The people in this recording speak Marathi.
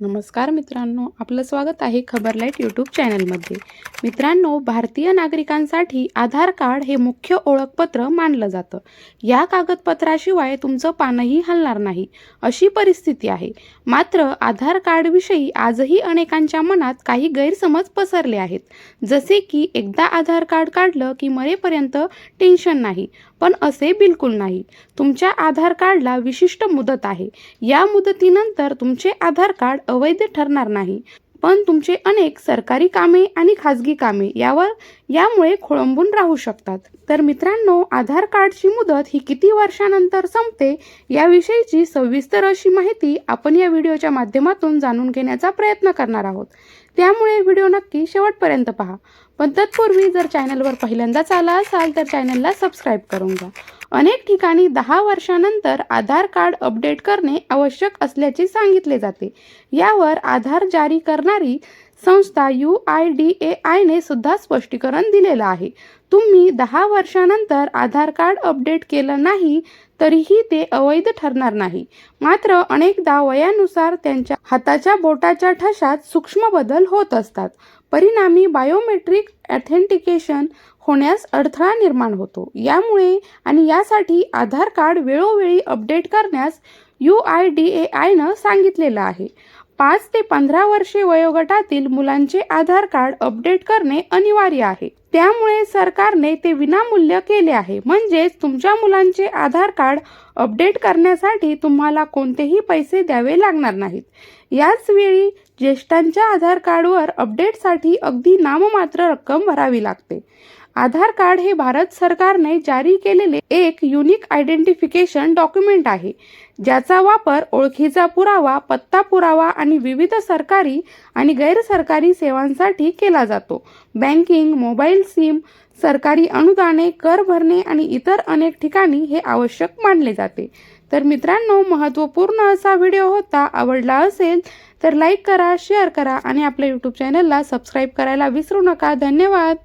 नमस्कार मित्रांनो आपलं स्वागत आहे खबरलाईट यूट्यूब चॅनलमध्ये. मित्रांनो भारतीय नागरिकांसाठी आधार कार्ड हे मुख्य ओळखपत्र मानलं जातं. या कागदपत्राशिवाय तुमचं पानही हलणार नाही अशी परिस्थिती आहे. मात्र आधार कार्डविषयी आजही अनेकांच्या मनात काही गैरसमज पसरले आहेत. जसे की एकदा आधार कार्ड काढलं की मरेपर्यंत टेन्शन नाही पण असे बिलकुल नाही. तुमच्या आधार कार्डला विशिष्ट मुदत आहे. या मुदतीनंतर तुमचे आधार कार्ड अवैध ठरणार नाही. पण तुमचे अनेक सरकारी कामे आणि खाजगी कामे यावर यामुळे खोळंबून राहू शकतात. तर मित्रांनो आधार कार्डची मुदत ही किती वर्षानंतर संपते याविषयीची सविस्तर अशी माहिती आपण या व्हिडिओच्या माध्यमातून जाणून घेण्याचा प्रयत्न करणार आहोत. त्यामुळे व्हिडिओ नक्की शेवटपर्यंत पहा. पण तत्पूर्वी जर चॅनलवर पहिल्यांदाच आला असाल तर चॅनलला सबस्क्राईब करून घ्या. अनेक ठिकाणी दहा वर्षानंतर आधार कार्ड अपडेट करणे आवश्यक असल्याचे सांगितले जाते. यावर आधार जारी करणारी संस्था यू आय डी ए आयने सुद्धा स्पष्टीकरण दिलेलं आहे. तुम्ही दहा वर्षानंतर आधार कार्ड अपडेट केलं नाही तरीही ते अवैध ठरणार नाही. मात्र अनेकदा वयानुसार त्यांच्या हाताच्या बोटाच्या ठशात सूक्ष्म बदल होत असतात. परिणामी बायोमेट्रिक ॲथेंटिकेशन होण्यास अडथळा निर्माण होतो. यामुळे आणि यासाठी आधार कार्ड वेळोवेळी अपडेट करण्यास यू आय डी ए आयनं सांगितलेलं आहे. पाच ते पंधरा वर्षे वयोगटातील मुलांचे आधार कार्ड अपडेट करणे अनिवार्य आहे. त्यामुळे सरकारने ते विनामूल्य केले आहे. म्हणजेच तुमच्या मुलांचे आधार कार्ड अपडेट करण्यासाठी तुम्हाला कोणतेही पैसे द्यावे लागणार नाहीत. याच वेळी ज्येष्ठांच्या आधार कार्डवर अपडेटसाठी अगदी नाममात्र रक्कम भरावी लागते. आधार कार्ड हे भारत सरकारने जारी केलेले एक युनिक आयडेंटिफिकेशन डॉक्युमेंट आहे. ज्याचा वापर ओळखीचा पुरावा पत्ता पुरावा आणि विविध सरकारी आणि गैरसरकारी सेवांसाठी केला जातो. बँकिंग मोबाईल सिम सरकारी अनुदाने कर भरणे आणि इतर अनेक ठिकाणी हे आवश्यक मानले जाते. तर मित्रांनो महत्त्वपूर्ण असा व्हिडिओ होता आवडला असेल तर लाईक करा शेअर करा आणि आपल्या यूट्यूब चॅनलला सबस्क्राईब करायला विसरू नका. धन्यवाद!